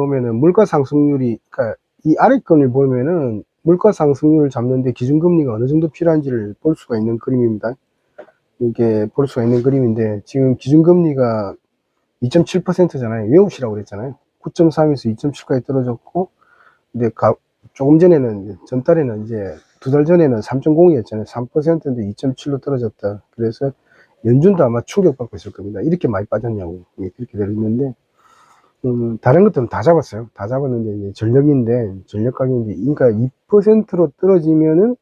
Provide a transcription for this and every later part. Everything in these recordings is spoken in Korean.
보면은 물가 상승률이 그러니까 이 아래 건을 보면은 물가 상승률을 잡는데 기준금리가 어느 정도 필요한지를 볼 수가 있는 그림입니다. 이게 볼 수가 있는 그림인데 지금 기준금리가 2.7%잖아요. 외우시라고 그랬잖아요. 9.3에서 2.7까지 떨어졌고 근데 가- 조금 전에는 전달에는 이제 두 달 전에는 3.0이었잖아요. 3%인데 2.7로 떨어졌다. 그래서 연준도 아마 충격받고 있을 겁니다. 이렇게 많이 빠졌냐고 예, 그렇게 되어 있는데 음, 다른 것들은 다 잡았어요. 다 잡았는데 이제 전력인데 전력 가격인데 그러니까 2%로 떨어지면은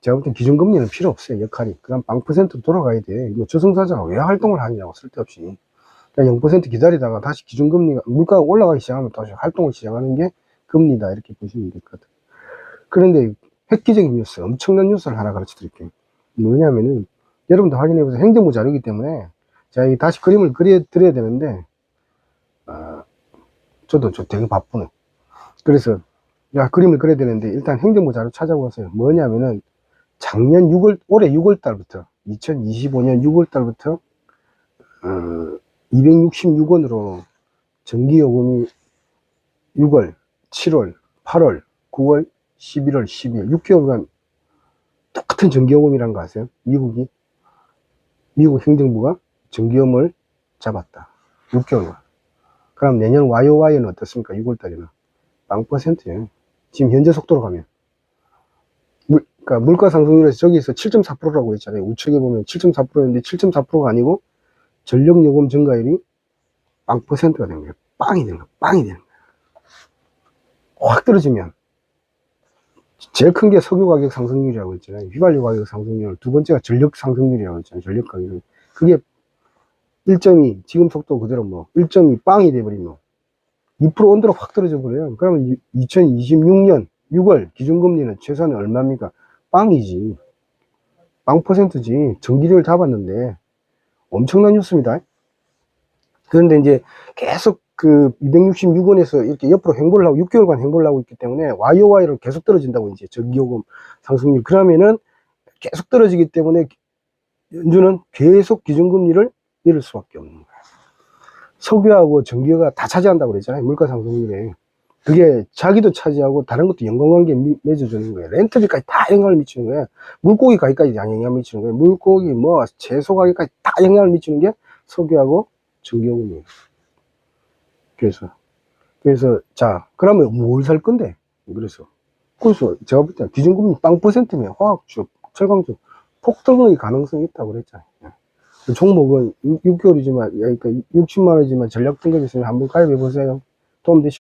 제가 볼 땐 기준금리는 필요 없어요. 역할이. 그럼 빵 퍼센트로 돌아가야 돼. 이거 저승사자가 왜 활동을 하냐고 쓸데없이. 그냥 0% 기다리다가 다시 기준금리가 물가가 올라가기 시작하면 다시 활동을 시작하는 게 금리다 이렇게 보시면 될 것 같아요. 그런데 획기적인 뉴스, 엄청난 뉴스를 하나 가르쳐 드릴게요. 뭐냐면은 여러분도 확인해 보세요. 행정부 자료이기 때문에 제가 이 다시 그림을 그려 드려야 되는데 아, 저도 저 되게 바쁘네. 그래서 야 그림을 그려야 되는데 일단 행정부 자료 찾아보세요. 뭐냐면은 작년 6월 올해 6월 달부터 2025년 6월 달부터 어, 266원으로 전기요금이 6월, 7월, 8월, 9월, 11월, 12월 6개월간 똑같은 전기요금이란 거 아세요? 미국이 미국 행정부가 전기요금을 잡았다. 6개월간. 그럼 내년 YOY는 어떻습니까? 6월 달에는 빵 퍼센트예요. 지금 현재 속도로 가면. 물, 그러니까 물가 상승률에서 저기서 7.4%라고 했잖아요. 우측에 보면 7.4%였는데 7.4%가 아니고 전력 요금 증가율이 빵 퍼센트가 된 거예요. 빵이 된 거예요. 빵이 되는 거예요. 확 떨어지면 제일 큰 게 석유 가격 상승률이라고 했잖아요. 휘발유 가격 상승률. 두 번째가 전력 상승률이라고 했잖아요. 전력 가격. 그게 1.2 지금 속도 그대로 뭐 1.2 빵이 돼버리면 2% 언더로 확 떨어져 버려요. 그러면 2026년 6월 기준금리는 최소한 얼마입니까? 빵이지. 빵 퍼센트지. 전기료를 잡았는데 엄청난 뉴스입니다. 그런데 이제 계속 그 266원에서 이렇게 옆으로 행보를 하고 6개월간 행보를 하고 있기 때문에 YOY로 계속 떨어진다고 이제 전기요금 상승률. 그러면은 계속 떨어지기 때문에 연준은 계속 기준금리를 내릴 수밖에 없는 거예요. 석유하고 전기가 다 차지한다고 그랬잖아요. 물가 상승률에. 그게 자기도 차지하고 다른 것도 연관관계 미- 맺어주는 거예요. 렌트비까지 다 영향을 미치는 거예요. 물고기 가격까지 다 영향을 미치는 거예요. 물고기, 뭐, 채소 가격까지 다 영향을 미치는 게 석유하고 전기요금이에요. 그래서, 그래서, 자, 그러면 뭘 살 건데? 그래서, 그래서 제가 볼때 기준금리 빵 퍼센트면 화학주, 철강주 폭등의 가능성이 있다고 그랬잖아요. 그 종목은 6, 개월이지만 그러니까 60만 원이지만 전략 등급 있으면 한번 가입해 보세요. 도움 되시